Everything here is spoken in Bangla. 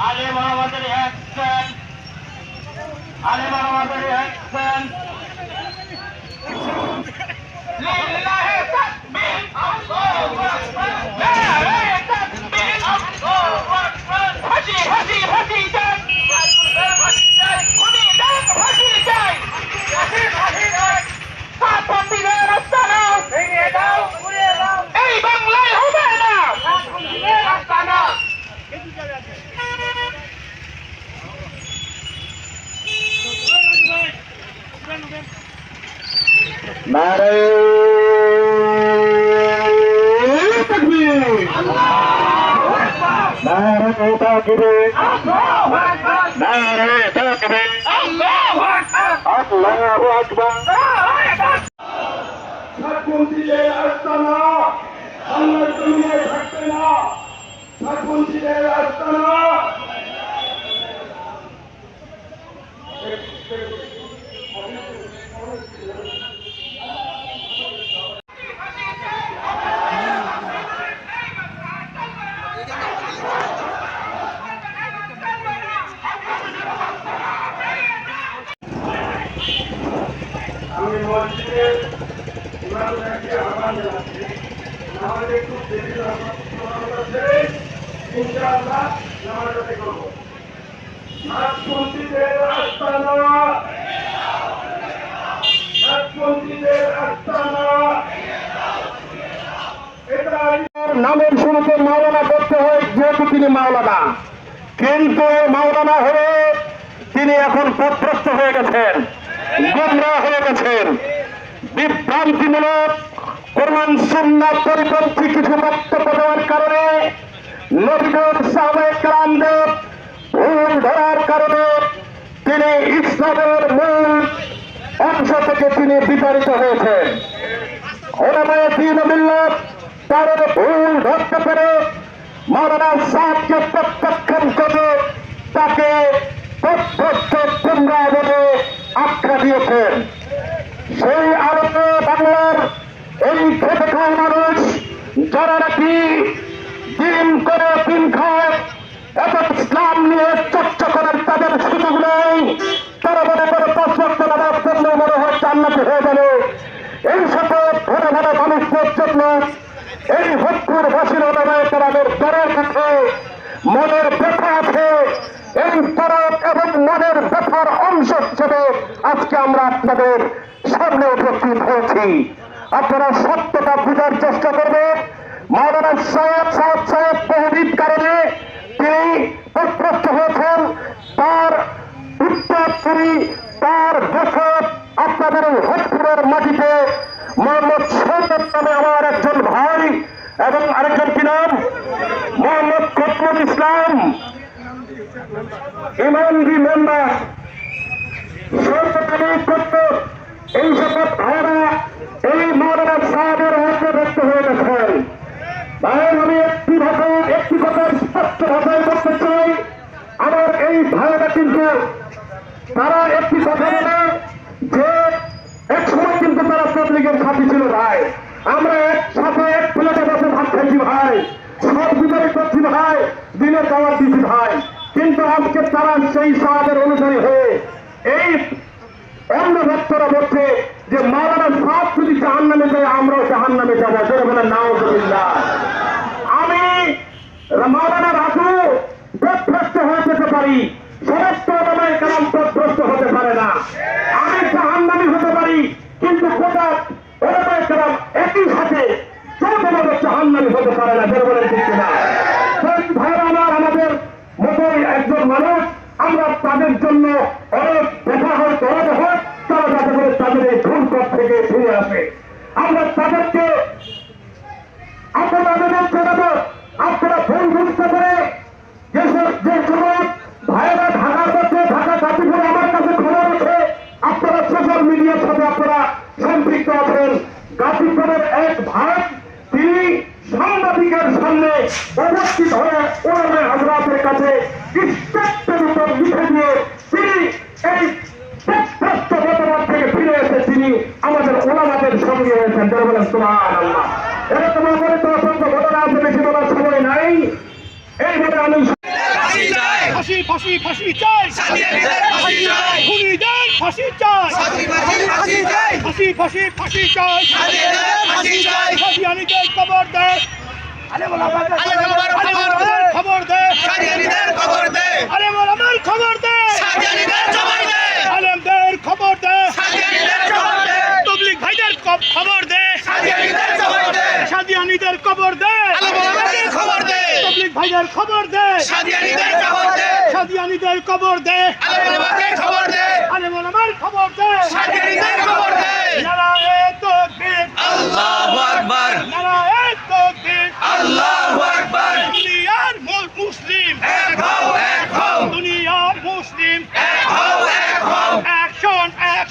Ali Muhammad Reaction Ali Muhammad Reaction নারে তাকবীর নারে তাকবীর আল্লাহু আকবার সাতপন্থীদের রাস্তা না আল্লাহর দুনিয়ায় থাকবে না সাতপন্থীদের রাস্তা না আমি মসজিদে ইমামকে আহ্বান জানাচ্ছি। নামাজে খুব দেরি ইনশাআল্লাহ করব। নামের শুরুতে মাওলানা করতে হয়, যেহেতু তিনি মাওলানা। কিন্তু মাওলানা হয়ে তিনি এখন পথভ্রষ্ট হয়ে গেছেন। গুমরা হয়ে গেছেন। বিভ্রান্তিমূলক কোরআন সুন্নাহ পরিপন্থী কিছু বক্তব্য দেওয়ার কারণে, নবীগণ সাহাবায়ে কেরামদের ভুল ধরার কারণে তিনি ইসলামের মূল অংশ থেকে তিনি বিতাড়িত হয়েছেন। ওলামায়ে দিন ও মিল্লাত তাদের ভুল ধরতে পেরে মাওলানা সাহেবকে প্রত্যাখ্যান করে তাকে প্রত্যক্ষ তোমরা দিয়েছেন সেই আলোকে বাংলার এই খেতে খাওয়া মানুষ, যারা নাকি দিন করে দিন খায়, এত ইসলাম নিয়ে চর্চা করার তাদের সুযোগ নেই, তারা মনে করে পাঁচ বছর নামাজ পড়লে মনে হয় জান্নাতি হয়ে গেল এই সকল ভরে ভরে মানুষদের জন্য এই হত্যুর বাসীর নামে তাদের দরের কাছে মনের ব্যথা আছে, এই তরফ এবং মনের ব্যথার অংশ হিসেবে আজকে আমরা আপনাদের সামনে উপস্থিত হয়েছি। আপনারা সত্যটা বোঝার চেষ্টা করবেন। মাওলানা সৈয়দ সাহেব সাহেব বহুবিধ কারণে তিনি প্রত্রস্ত হয়েছেন। তার উত্তরপুরি তার দেশত আপনাদের হজপুরের মাটিতে মোহাম্মদ সৈয়দ নামে আমার একজন ভাই এবং আরেকজন কি নাম মোহাম্মদ কসমুল ইসলাম ইমানজি মেম্বার এই সকল ভাইরা এই মৌলানা সাহেবের হাতে ব্যক্ত হয়ে গেছেন। ভাই আমি একটি ভাষা, একটি কথা স্পষ্ট ভাষায় বলতে চাই। আমার এই ভাইরা কিন্তু, তারা একটি কথা বলে যে এক সময় কিন্তু তারা তবলিগের সাথী ছিল ভাই আমরা একসাথে এক প্লেটে বসে ভাত খাইছি ভাই সব গুজারি করছি ভাই দিনের দাওয়াত দিচ্ছি ভাই কিন্তু আজকে তারা সেই সাহাবের অনুসারী হয়ে এই অন্য ভক্তরা বলছে যে মাওলানা সাপ যদি জাহান নামে যায়, আমরাও জাহান নামে যাব বলে নাও আমি মাওলানা রাজু পথভ্রষ্ট হয়ে যেতে পারি সমস্ত ওলামায়ে কালাম পথভ্রষ্ট হতে পারে না আমি জাহান্নামী হতে পারি কিন্তু গোটা ওলামায়ে কালাম একই সাথে চৌদ্দভাবে জাহান্নামী হতে পারে না জোরে বলে ঠিক না ভাইরা আমার আমাদের মতোই একজন মানুষ আমরা তাদের জন্য অনেক দেখা হয় দরদ হয় তারা যাতে করে তাদের এই ভুল পথ থেকে ফিরে আসে আমরা তাদেরকে আপনারা আবেদন জানাব ফোন বুঝতে করে যে ঢাকা গাজীপুর আমার কাছে খবর আছে, আপনারা সোশ্যাল মিডিয়ার সাথে আপনারা সম্পৃক্ত আছেন। গাজীপুরের এক ভাই, তিনি সাংবাদিকের সামনে উপস্থিত হয়ে হাজরাতের কাছে স্টেটের উপর লিখে দিয়ে তিনি এই মতামত থেকে ফিরে এসে তিনি আমাদের ওলামাদের সঙ্গে হয়েছেন বলেন এইভাবে আমি ফাঁসি চাই। ফাঁসি ফাঁসি ফাঁসি চাই। খুনিদের ফাঁসি চাই। ফাঁসি ফাঁসি ফাঁসি চাই। ফাঁসি ফাঁসি ফাঁসি চাই। সাদিয়ানিদের খবর দে। বল খবর দে। খবর দে খবর দে। আরে বল আমার খবর দে সাদিয়ানিদের খবর দে আলেমদের খবর দে সাদিয়ানিদের খবর দে তবলিগ ভাইদের ক- খবর দে সাদিয়ানিদের খবর দে সাদিয়ানিদের খবর দে আলে মোলামাদের খবর দে খবর দে। সাদিয়ানিদের খবর দে। সাদিয়ানিদের খবর দে।